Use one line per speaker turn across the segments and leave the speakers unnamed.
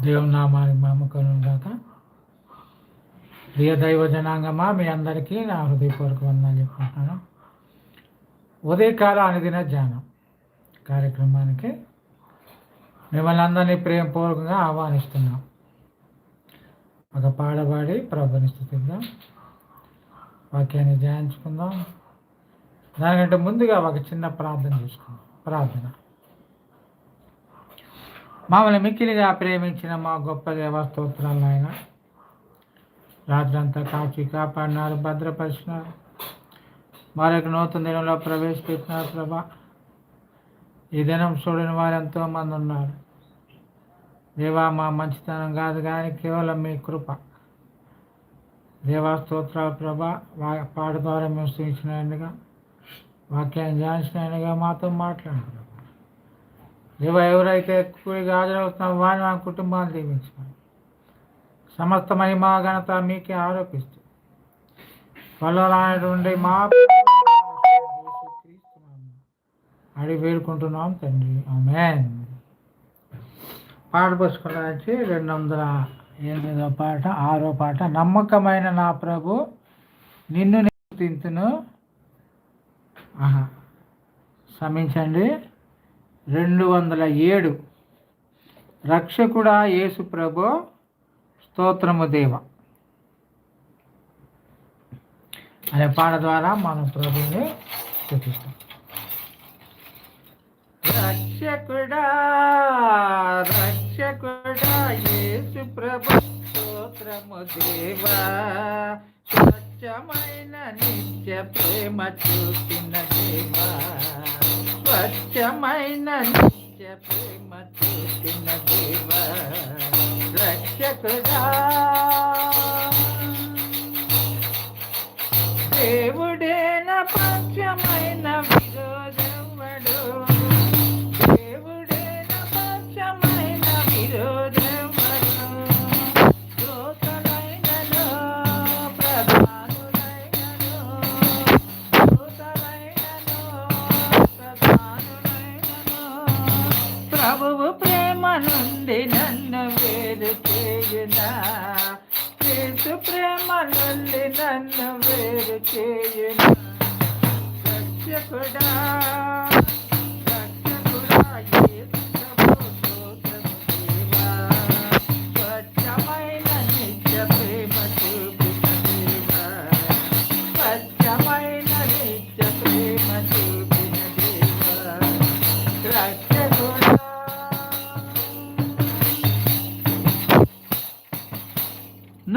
దేవుని నామానికి మమ్మకం కాక ప్రియ దైవ జనాంగమా మీ అందరికీ నా హృదయపూర్వక వందనాలు చెప్పుకుంటున్నాను. ఉదయకాల అనుదిన ధ్యానం కార్యక్రమానికి మిమ్మల్ని అందరినీ ప్రేమపూర్వకంగా ఆహ్వానిస్తున్నాం. ఒక పాడబాడి ప్రభుని స్థుతిద్దాం. వాక్యాన్ని ధ్యానించుకుందాం. దానికంటే ముందుగా ఒక చిన్న ప్రార్థన చేసుకుందాం. ప్రార్థన. మమ్మల్ని మిక్కిలిగా ప్రేమించిన మా గొప్ప దేవ స్తోత్రాలు ఆయన రాత్రంతా కాచి కాపాడినారు భద్రపరిచినారు. మరొక నూతన దినంలో ప్రవేశపెట్టినారు ప్రభా. ఈ దినం చూడని వారు ఎంతోమంది ఉన్నారు. దేవా మా మంచితనం కాదు కానీ కేవలం మీ కృప. దేవా స్తోత్రాలు ప్రభా వా పాట ద్వారా మేము స్థించినగా వాక్యాన్ని ధ్యానించినగా మాతో మాట్లాడారు దేవ ఎవరైతే కూడిగా హాజరవుతున్నారో వారిని మా కుటుంబాన్ని దీవించమని సమస్త మహిమ ఘనత మీకే ఆరోపిస్తూ వల్లరానటువంటి మా అడిగి వేడుకుంటున్నాం తండ్రి. ఆమెన్. పాట పుస్తకానికి రెండు వందల ఎనిమిదో పాట ఆరో పాట నమ్మకమైన నా ప్రభు నిన్ను నేను తింతును ఆహా క్షమించండి. రెండు వందల ఏడు. రక్షకుడా యేసు ప్రభు స్తోత్రము దేవ. అనే పాట ద్వారా మనం ప్రభుని స్థుతిస్తాం. రక్షకుడా రక్షకుడా యేసు ప్రభు స్తోత్రము దేవా. స్వచ్ఛమైన నిత్య ప్రేమ చూసిన దేవా. స్వచ్ఛమైన నిత్య ప్రేమ చూసిన దేవా. రక్షకుడా నుండి నన్ను వేరు చేయునా. రక్షకుడా రక్షకుడా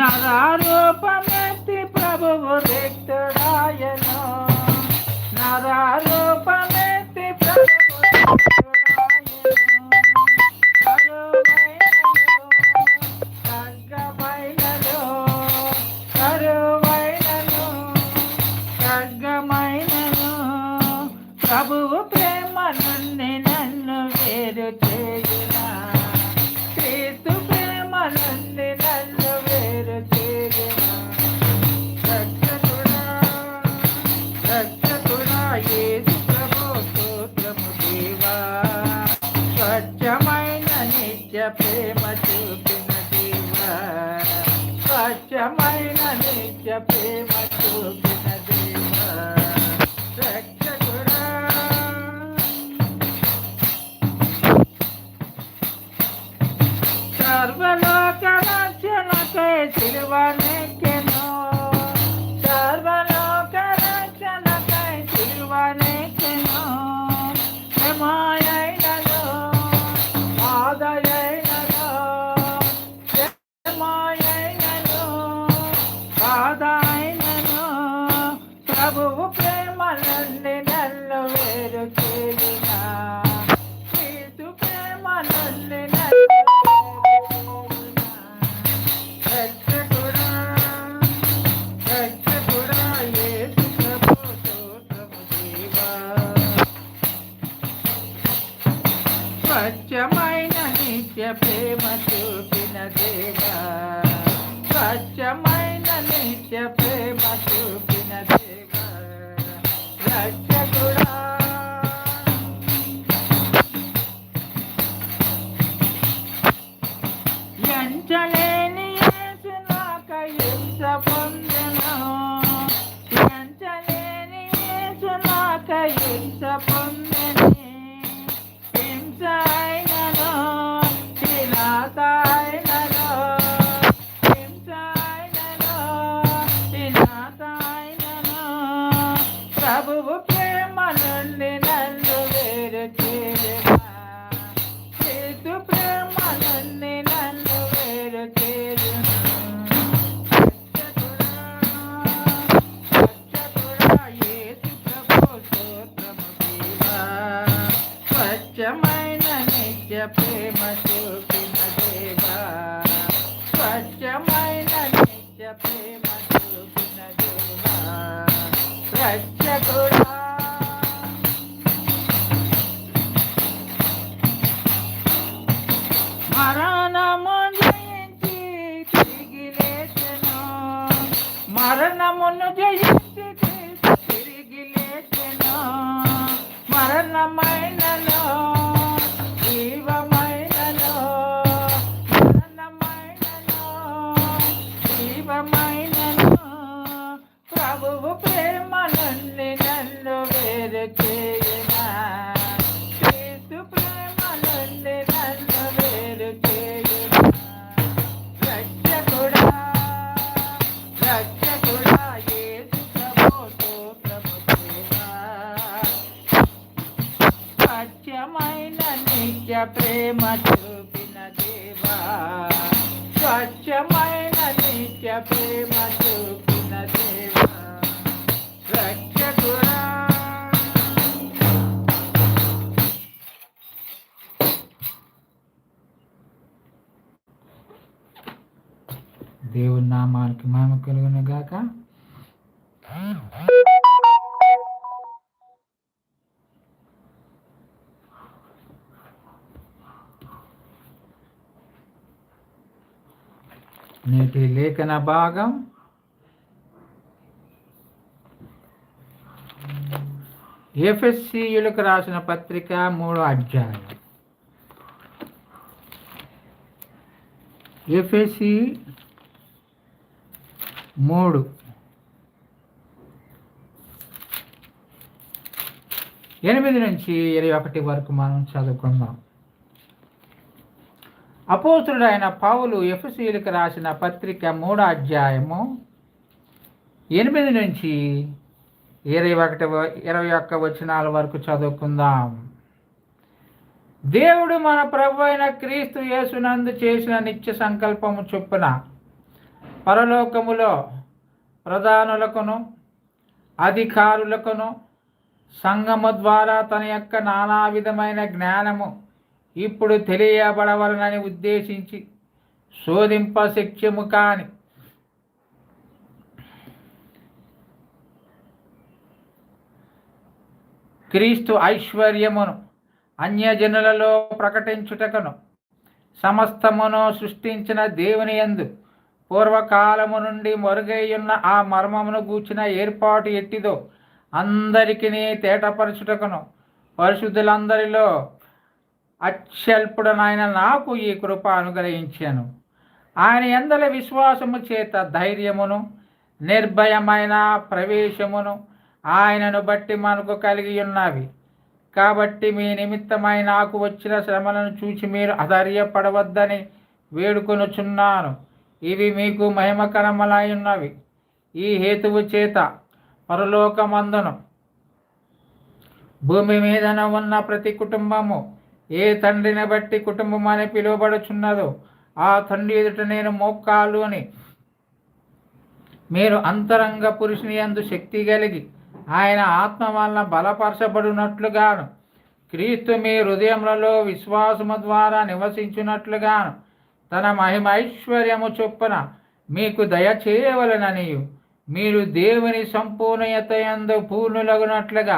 నరారూపమెత్తి ప్రభువు రిక్తుడాయను నరారూపమెత్తి నిత్య స్వచ్ఛమైన నిత్య ప్రేమ చూపిన దేవా. స్వచ్ఛమైన నిత్య ప్రేమ చూపిన దేవా. రక్షకుడా. ఎంచలేని యేసు నాక హింస పొందెను. ఎంచలేని యేసు నాక హింస పొందెను. స్వచ్ఛమైన నిత్య ప్రేమ చూపిన దేవా. స్వచ్ఛమైన నిత్య ప్రేమ చూపిన దేవా. రక్షకుడా. మరణము జయించి తిరిగి లేచను. మరణమును జయించి తిరిగి లేచను. మరణమైనను స్వచ్ఛమైన నిత్య ప్రేమ చూపిన దేవా స్వచ్ఛమైన నిత్య ప్రేమ చూపిన దేవా రక్షకుడా దేవుని నామానికి మహిమ కలుగును గాక నేటి లేఖన భాగం ఎఫ్ఎస్సియులకు రాసిన పత్రిక మూడో అధ్యాయం. ఎఫ్ఎస్సి మూడు. ఎనిమిది నుంచి ఇరవై ఒకటి వరకు మనం చదువుకుందాం. అపోతుడైన పౌలు ఎఫ్ఎస్సీలకు రాసిన పత్రిక మూడో అధ్యాయము ఎనిమిది నుంచి ఇరవై ఒకటి వ- ఇరవై ఒక్క వచనాల వరకు చదువుకుందాం. దేవుడు మన ప్రభు అయిన క్రీస్తు యేసునందు చేసిన నిత్య సంకల్పము చొప్పున పరలోకములో ప్రధానులకును అధికారులకును సంగము ద్వారా తన యొక్క నానా విధమైన జ్ఞానము ఇప్పుడు తెలియబడవలనని ఉద్దేశించి శోధింప శక్యము కాని క్రీస్తు ఐశ్వర్యమును అన్యజనులలో ప్రకటించుటకును సమస్తమును సృష్టించిన దేవుని యందు పూర్వకాలము నుండి మరుగైయున్న ఆ మర్మమును గూర్చిన ఏర్పాటు ఎట్టిదో అందరికీ తేటపరచుటకును పరిశుద్ధులందరిలో అత్యల్పుడనైన నాకు ఈ కృప అనుగ్రహించాను. ఆయన ఎందల విశ్వాసము చేత ధైర్యమును నిర్భయమైన ప్రవేశమును ఆయనను బట్టి మనకు కలిగి ఉన్నవి. కాబట్టి మీ నిమిత్తమై నాకు వచ్చిన శ్రమలను చూచి మీరు అధైర్యపడవద్దని వేడుకొనుచున్నాను. ఇవి మీకు మహిమకరములై ఉన్నవి. ఈ హేతువు చేత పరలోకమందును భూమి మీదన ఉన్న ప్రతి కుటుంబము ఏ తండ్రిని బట్టి కుటుంబం అని పిలువబడుచున్నదో ఆ తండ్రి ఎదుట నేను మోక్కాలు అని. మీరు అంతరంగ పురుషుని యందు శక్తి కలిగి ఆయన ఆత్మ వలన బలపరచబడినట్లుగాను క్రీస్తు మీ హృదయములలో విశ్వాసము ద్వారా నివసించున్నట్లుగాను తన మహిమ ఐశ్వర్యము చొప్పున మీకు దయచేయవలననియు మీరు దేవుని సంపూర్ణయత ఎందు పూర్ణులగునట్లుగా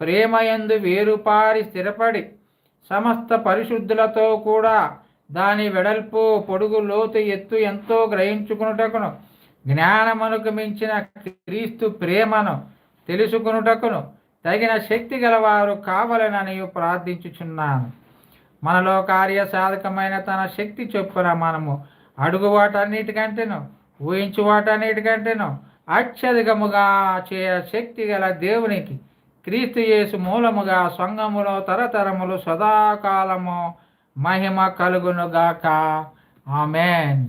ప్రేమయందు వేరుపారి స్థిరపడి సమస్త పరిశుద్ధులతో కూడా దాని వెడల్పు పొడుగు లోతు ఎత్తు ఎంతో గ్రహించుకునుటకును. జ్ఞానమునకు మించిన క్రీస్తు ప్రేమను తెలుసుకునుటకును తగిన శక్తి గలవారు కావాలని ప్రార్థించుచున్నాను. మనలో కార్య సాధకమైన తన శక్తి చొప్పున మనము అడుగు వాటన్నిటికంటేను ఊహించు వాటన్నిటికంటేను అత్యధికముగా చేయ శక్తి గల దేవునికి క్రీస్తుయేసు మూలముగా సంగములో తరతరములు సదాకాలము మహిమ కలుగునుగాక. ఆమెన్.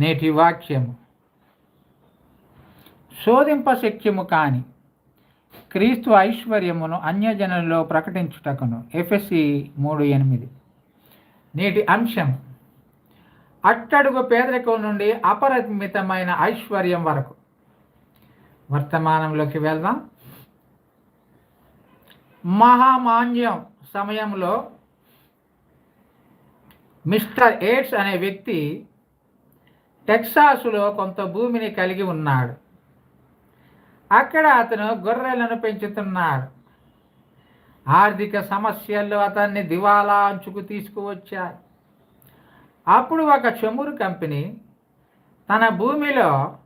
నేటి వాక్యము. శోధింప శక్యము కాని క్రీస్తు ఐశ్వర్యమును అన్యజనుల్లో ప్రకటించుటకును. ఎఫ్ఎస్సి మూడు ఎనిమిది. నేటి అంశం అట్టడుగు పేదరికం నుండి అపరిమితమైన ఐశ్వర్యం వరకు. వర్తమానంలోకి వెళ్దాం. మహామాన్యం సమయంలో మిస్టర్ ఎయిడ్స్ అనే వ్యక్తి టెక్సాసులో కొంత భూమిని కలిగి ఉన్నాడు. అక్కడ అతను గొర్రెలను పెంచుతున్నాడు. ఆర్థిక సమస్యల్లో అతన్ని దివాలా అంచుకు తీసుకువచ్చారు అప్పుడు ఒక చమురు కంపెనీ తన భూమిలో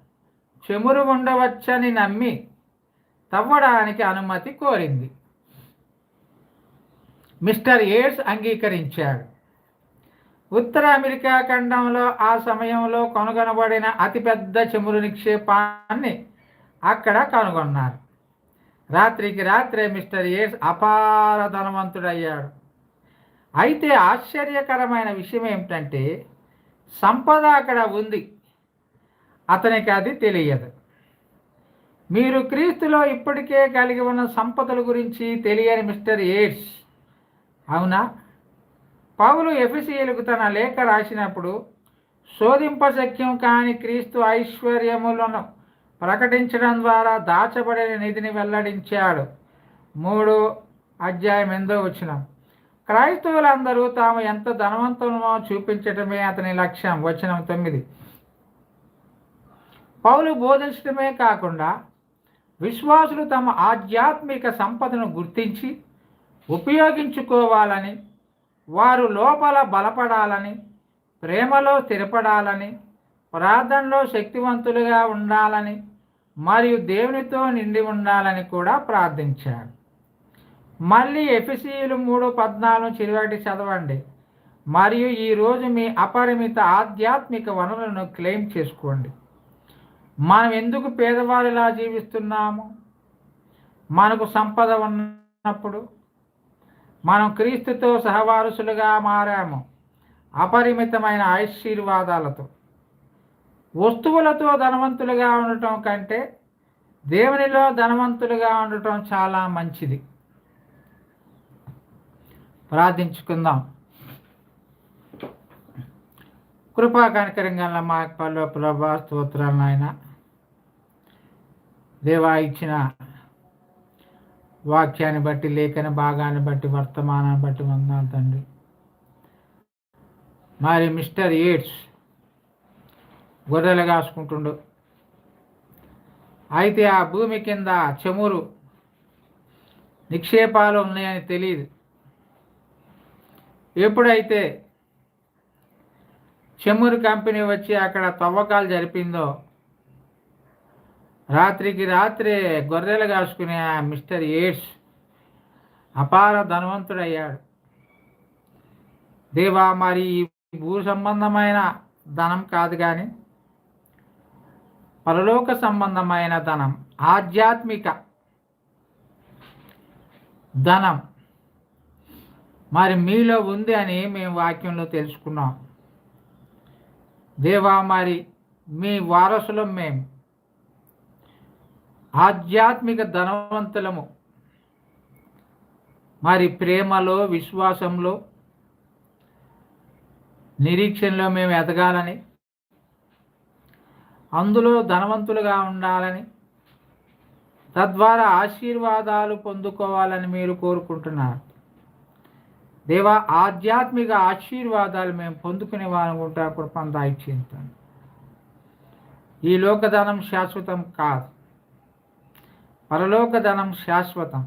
చెమురు ఉండవచ్చని నమ్మి తవ్వడానికి అనుమతి కోరింది. మిస్టర్ ఏడ్స్ అంగీకరించాడు. ఉత్తర అమెరికా ఖండంలో ఆ సమయంలో కనుగొనబడిన అతిపెద్ద చెమురు నిక్షేపాన్ని అక్కడ కనుగొన్నారు. రాత్రికి రాత్రే మిస్టర్ ఏడ్స్ అపార ధనవంతుడయ్యాడు. అయితే ఆశ్చర్యకరమైన విషయం ఏమిటంటే సంపద అక్కడ ఉంది. అతనికి అది తెలియదు. మీరు క్రీస్తులో ఇప్పటికే కలిగి ఉన్న సంపదల గురించి తెలియని మిస్టర్ ఎయిడ్స్ అవునా? పౌలు ఎఫిసియలకు తన లేఖ రాసినప్పుడు శోధింపశక్యం కాని క్రీస్తు ఐశ్వర్యములను ప్రకటించడం ద్వారా దాచబడిన నిధిని వెల్లడించాడు. మూడు అధ్యాయం ఎందో వచ్చిన క్రైస్తవులందరూ తాము ఎంత ధనవంతమో చూపించటమే అతని లక్ష్యం. వచనం తొమ్మిది. పౌలు బోధించడమే కాకుండా విశ్వాసులు తమ ఆధ్యాత్మిక సంపదను గుర్తించి ఉపయోగించుకోవాలని వారు లోపల బలపడాలని ప్రేమలో స్థిరపడాలని ప్రార్థనలో శక్తివంతులుగా ఉండాలని మరియు దేవునితో నిండి ఉండాలని కూడా ప్రార్థించాడు మళ్ళీ ఎఫిసీలు మూడు పద్నాలుగు చిరువాటి చదవండి. మరియు ఈరోజు మీ అపరిమిత ఆధ్యాత్మిక వనరులను క్లెయిమ్ చేసుకోండి. మనం ఎందుకు పేదవారిలా జీవిస్తున్నాము? మనకు సంపద ఉన్నప్పుడు మనం క్రీస్తుతో సహవారసులుగా మారాము. అపరిమితమైన ఆశీర్వాదాలతో. వస్తువులతో ధనవంతులుగా ఉండటం కంటే దేవునిలో ధనవంతులుగా ఉండటం చాలా మంచిది. ప్రార్థించుకుందాం. కృపా కనికరంగా మా పల్లె ప్రభా స్తోత్రాలు నాయన. దేవా ఇచ్చిన వాక్యాన్ని బట్టి లేఖన భాగాన్ని బట్టి వర్తమానాన్ని బట్టి వందాం తండ్రి. మరి మిస్టర్ ఎయిడ్స్ గొర్రెలు కాసుకుంటుండు. అయితే ఆ భూమి కింద చెమురు నిక్షేపాలు ఉన్నాయని తెలియదు. ఎప్పుడైతే చెమురు కంపెనీ వచ్చి అక్కడ తవ్వకాలు జరిపిందో రాత్రికి రాత్రే గొర్రెలు కాసుకునే ఆ మిస్టర్ ఎయిడ్స్ అపార ధనవంతుడయ్యాడు. దేవా మరి ఈ భూ సంబంధమైన ధనం కాదు కానీ పరలోక సంబంధమైన ధనం ఆధ్యాత్మిక ధనం మరి మీలో ఉంది అని మేము వాక్యంలో తెలుసుకున్నాం. దేవా మరి మీ వారసులం మేము ఆధ్యాత్మిక ధనవంతులము. మరి ప్రేమలో విశ్వాసంలో నిరీక్షణలో మేము ఎదగాలని అందులో ధనవంతులుగా ఉండాలని తద్వారా ఆశీర్వాదాలు పొందుకోవాలని మీరు కోరుకుంటున్నారు. దేవా ఆధ్యాత్మిక ఆశీర్వాదాలు మేము పొందుకునే వారం ఉంటా కృపంతా ఇచ్చేస్తాను ఈ లోకధనం శాశ్వతం కాదు. పరలోక ధనం శాశ్వతం.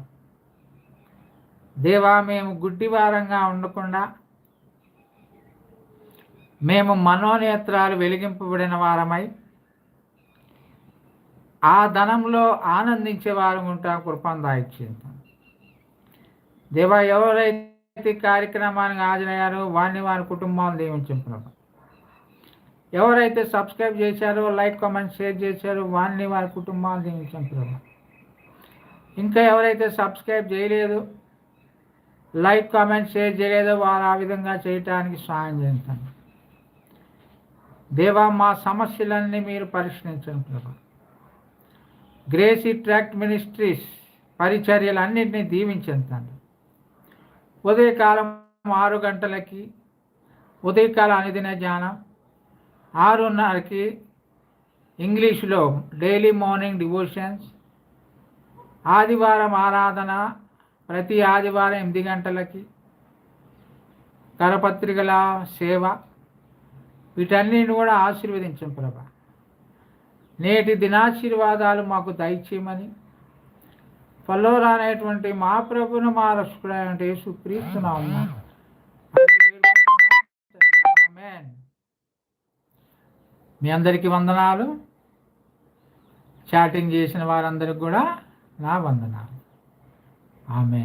దేవా మేము గుడ్డివారంగా ఉండకుండా మేము మనోనేత్రాలు వెలిగింపబడిన వారమై ఆ ధనంలో ఆనందించే వారం ఉంటా కృపను దాయిచ్చింది దేవా ఎవరైతే ఈ కార్యక్రమానికి హాజరయ్యారో. వారిని వారి కుటుంబాలు దీవించిన ప్రభా ఎవరైతే సబ్స్క్రైబ్ చేశారో లైక్ కామెంట్ షేర్ చేశారో వారిని వారి కుటుంబాలు దీవించిన ప్రభా ఇంకా ఎవరైతే సబ్స్క్రైబ్ చేయలేదు లైక్ కామెంట్ షేర్ చేయలేదో వారు ఆ విధంగా చేయటానికి సాయం చేయండి దేవా మా సమస్యలన్నీ మీరు పరిష్కరించండి ప్రభా గ్రేసీ ట్రాక్ట్ మినిస్ట్రీస్ పరిచర్యలన్నింటినీ దీవించండి తండ్రి ఉదయకాలం ఆరు గంటలకి ఉదయకాల అనుదిన ధ్యానం. ఆరున్నరకి ఇంగ్లీష్లో డైలీ మార్నింగ్ డివోషన్స్. ఆదివారం ఆరాధన ప్రతి ఆదివారం ఎనిమిది గంటలకి. కరపత్రికల సేవ. వీటన్నిటిని కూడా ఆశీర్వదించం ప్రభా. నేటి దినాశీర్వాదాలు మాకు దయచేయమని పల్లోరానైనటువంటి మా ప్రభుని మా రక్షకుడైనటువంటి యేసు క్రీస్తున్నాము మీ అందరికీ వందనాలు. చాటింగ్ చేసిన వారందరికి కూడా నా వందనాలు. ఆమె